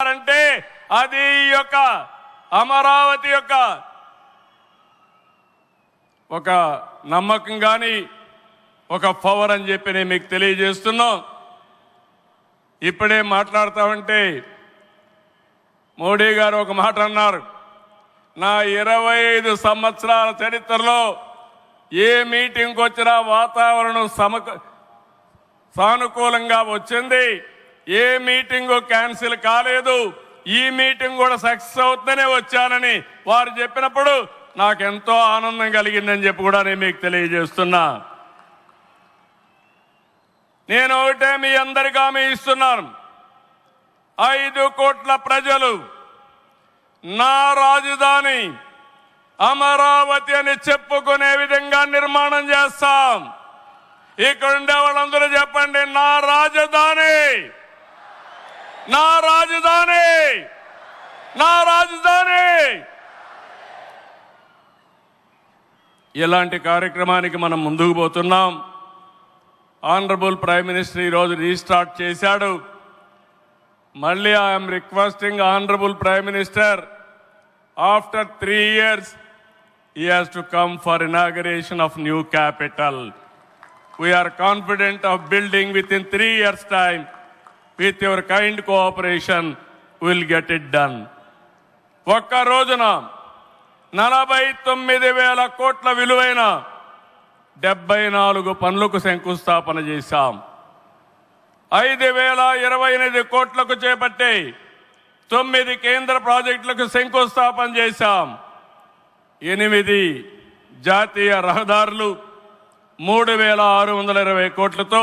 అంటే అది ఈ యొక్క అమరావతి యొక్క ఒక నమ్మకం కానీ ఒక పవర్ అని చెప్పి నేను మీకు తెలియజేస్తున్నాం. ఇప్పుడే మాట్లాడతామంటే మోడీ గారు ఒక మాట అన్నారు. నా ఇరవై ఐదు సంవత్సరాల చరిత్రలో ఏ మీటింగ్కి వచ్చినా వాతావరణం సమక సానుకూలంగా వచ్చింది. ఏ మీటింగ్ క్యాన్సిల్ కాలేదు. ఈ మీటింగ్ కూడా సక్సెస్ అవుతుందనే వచ్చానని వారు చెప్పినప్పుడు నాకు ఎంతో ఆనందం కలిగిందని చెప్పి కూడా నేను మీకు తెలియజేస్తున్నా. నేను ఒకటే మీ అందరికీ హామీ ఇస్తున్నాను. ఐదు కోట్ల ప్రజలు నా రాజధాని అమరావతి అని చెప్పుకునే విధంగా నిర్మాణం చేస్తాం. ఇక్కడ ఉండే వాళ్ళందరూ చెప్పండి నా రాజధాని నా రాజధాని నా రాజధాని ఇలాంటి కార్యక్రమానికి మనం ముందుకు పోతున్నాం ఆనరబుల్ ప్రైమ్ మినిస్టర్ ఈరోజు రీస్టార్ట్ చేశాడు మళ్ళీ I'm requesting honourable prime minister after three years he has to come for inauguration of new capital. We are confident of building within three years' time. With your kind cooperation will get it done ఒక్క రోజున నలభై తొమ్మిది వేల కోట్ల విలువైన డెబ్బై నాలుగు పనులకు శంకుస్థాపన చేశాం. ఐదు వేల ఇరవై ఎనిమిది కోట్లకు చేపట్టి తొమ్మిది కేంద్ర ప్రాజెక్టులకు శంకుస్థాపన చేశాం. ఎనిమిది జాతీయ రహదారులు మూడు వేల ఆరు వందల ఇరవై కోట్లతో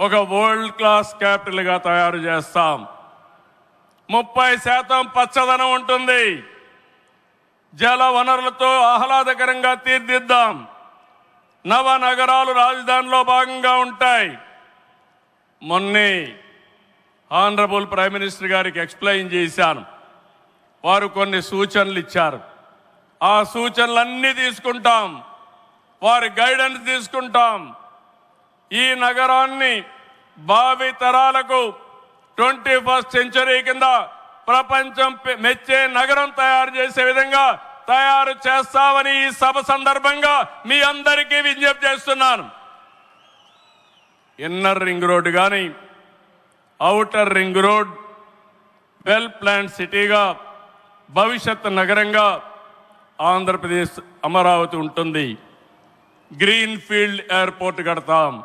ఒక వరల్డ్ క్లాస్ క్యాపిటల్గా తయారు చేస్తాం. ముప్పై శాతం పచ్చదనం ఉంటుంది. జల వనరులతో ఆహ్లాదకరంగా తీర్దిద్దాం. నవ నగరాలు రాజధానిలో భాగంగా ఉంటాయి. మొన్నే ఆనరబుల్ ప్రైమ్ మినిస్టర్ గారికి ఎక్స్ప్లెయిన్ చేశాను. వారు కొన్ని సూచనలు ఇచ్చారు. ఆ సూచనలన్నీ తీసుకుంటాం. వారి గైడెన్స్ తీసుకుంటాం. ఈ నగరాన్ని భావి తరాలకు ట్వంటీ ఫస్ట్ సెంచరీ కింద ప్రపంచం పె- మెచ్చే నగరం తయారు చేసే విధంగా తయారు చేస్తామని ఈ సభ సందర్భంగా మీ అందరికీ విజ్ఞప్తి చేస్తున్నాను. ఇన్నర్ రింగ్ రోడ్ కానీ outer ring road well plan సిటీగా భవిష్యత్ నగరంగా ఆంధ్రప్రదేశ్ అమరావతి ఉంటుంది. గ్రీన్ ఫీల్డ్ ఎయిర్పోర్ట్ కడతాం.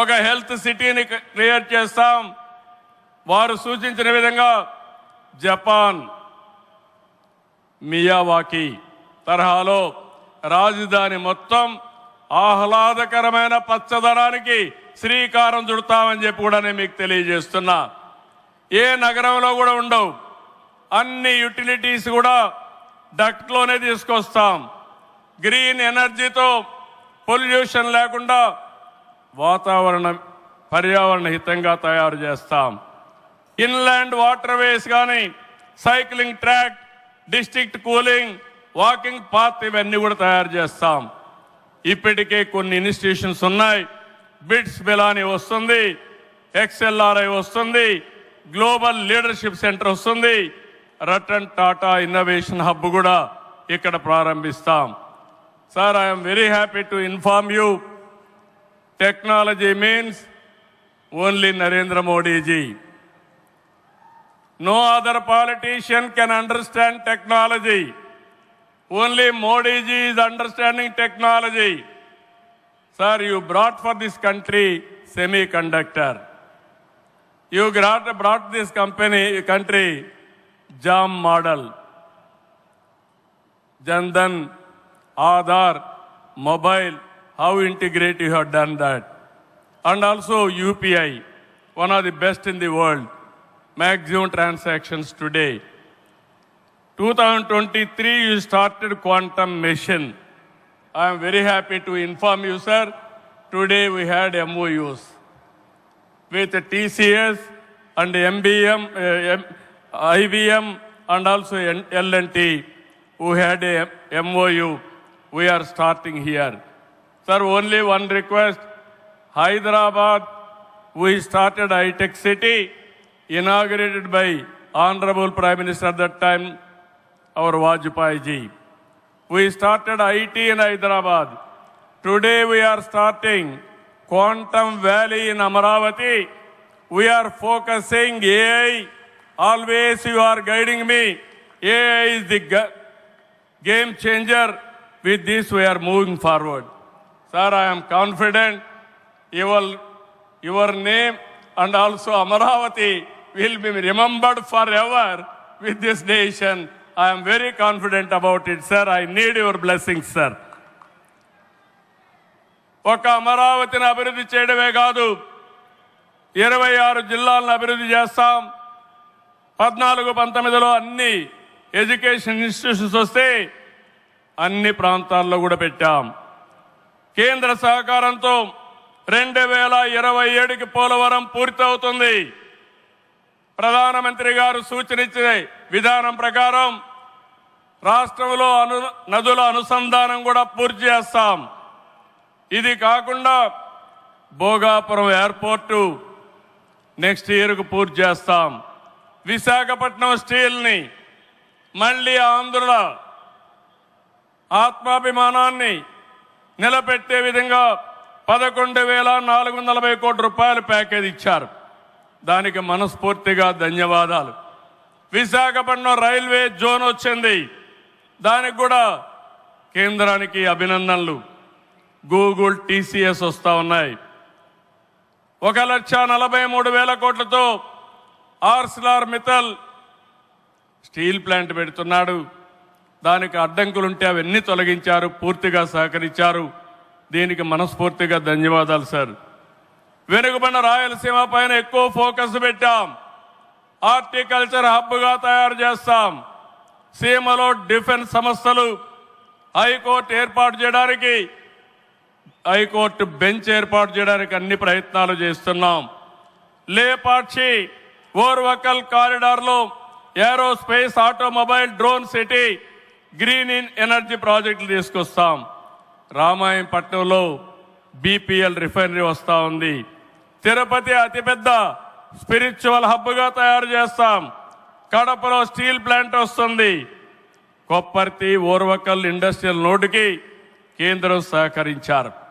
ఒక హెల్త్ సిటీని క్రియేట్ చేస్తాం. వారు సూచించిన విధంగా జపాన్ మియావాకి తరహాలో రాజధాని మొత్తం ఆహ్లాదకరమైన పచ్చదనానికి శ్రీకారం చుడతామని చెప్పి కూడా నేను మీకు తెలియజేస్తున్నా. ఏ నగరంలో కూడా ఉండవు. అన్ని యుటిలిటీస్ కూడా డక్ట్లోనే తీసుకొస్తాం. గ్రీన్ ఎనర్జీతో పొల్యూషన్ లేకుండా వాతావరణం పర్యావరణ హితంగా తయారు చేస్తాం. ఇన్లాండ్ వాటర్ వేస్ కానీ cycling track district cooling walking path ఇవన్నీ కూడా తయారు చేస్తాం. ఇప్పటికే కొన్ని ఇన్స్టిట్యూషన్స్ ఉన్నాయి. బిట్స్ బిలాని వస్తుంది ఎక్స్ఎల్ఆర్ఐ వస్తుంది గ్లోబల్ లీడర్షిప్ సెంటర్ వస్తుంది రటన్ టాటా ఇన్నోవేషన్ హబ్ కూడా ఇక్కడ ప్రారంభిస్తాం. Sir I'm very happy to inform you. Technology means only Narendra Modi ji No other politician can understand technology. Only Modi ji is understanding technology. Sir, you brought for this country semiconductor. You brought, brought this company, country JAM model. Jandan, Aadhaar, mobile, how integrate you have done that. And also UPI, one of the best in the world, maximum transactions today. 2023, you started quantum mission. I am very happy to inform you, sir. Today we had MOUs with TCS and MBM, uh, IBM and also L&T who had a MOU. We are starting here. Sir, only one request. Hyderabad, we started high-tech city, inaugurated by Honorable Prime Minister at that time, our Vajpayee ji. We started IT in Hyderabad. Today we are starting Quantum Valley in Amaravati. We are focusing AI. Always you are guiding me. AI is the game changer. With this we are moving forward. Sir I I'm confident your your name and also Amaravati will be remembered for ever with this nation I I'm very confident about it sir I need your blessing sir ఒక అమరావతిని అభివృద్ధి చేయడమే కాదు ఇరవై ఆరు జిల్లాలను అభివృద్ధి చేస్తాం. పద్నాలుగు పంతొమ్మిదిలో అన్ని ఎడ్యుకేషన్ ఇన్స్టిట్యూషన్స్ వస్తే అన్ని ప్రాంతాల్లో కూడా పెట్టాం. కేంద్ర సహకారంతో రెండు వేల ఇరవై ఏడుకి పోలవరం పూర్తవుతుంది. ప్రధానమంత్రి గారు సూచన విధానం ప్రకారం రాష్ట్రంలో అను నదుల అనుసంధానం కూడా పూర్తి చేస్తాం. ఇది కాకుండా భోగాపురం ఎయిర్పోర్టు నెక్స్ట్ ఇయర్కు పూర్తి చేస్తాం. విశాఖపట్నం స్టీల్ని మళ్ళీ ఆంధ్రుల ఆత్మాభిమానాన్ని నిలబెట్టే విధంగా పదకొండు వేల నాలుగు వందల నలభై కోట్ల రూపాయల ప్యాకేజ్ ఇచ్చారు. దానికి మనస్ఫూర్తిగా ధన్యవాదాలు. విశాఖపట్నం రైల్వే జోన్ వచ్చింది. దానికి కూడా కేంద్రానికి అభినందనలు. గూగుల్ టీసీఎస్ వస్తూ ఉన్నాయి. ఒక లక్ష నలభై మూడు వేల కోట్లతో ఆర్సిలార్ మితల్ స్టీల్ ప్లాంట్ పెడుతున్నాడు. దానికి అడ్డంకులుంటే అవన్నీ తొలగించారు పూర్తిగా సహకరించారు. దీనికి మనస్ఫూర్తిగా ధన్యవాదాలు సార్. వెనుకబడిన రాయలసీమ పైన ఎక్కువ ఫోకస్ పెట్టాం. హార్టికల్చర్ హబ్గా తయారు చేస్తాం. సీమలో డిఫెన్స్ సంస్థలు హైకోర్టు ఏర్పాటు చేయడానికి హైకోర్టు బెంచ్ ఏర్పాటు చేయడానికి అన్ని ప్రయత్నాలు చేస్తున్నాం. Lepakshi Orvakal కారిడార్లో aerospace automobile drone city green in energy ప్రాజెక్టులు తీసుకొస్తాం. రామాయంపట్నంలో బీపీఎల్ రిఫైనరీ వస్తూ ఉంది. తిరుపతి అతిపెద్ద స్పిరిచువల్ హబ్గా తయారు చేస్తాం. కడపలో స్టీల్ ప్లాంట్ వస్తుంది. కొప్పర్తి ఓర్వకల్ ఇండస్ట్రియల్ నోటుకి కేంద్రం సహకరించారు.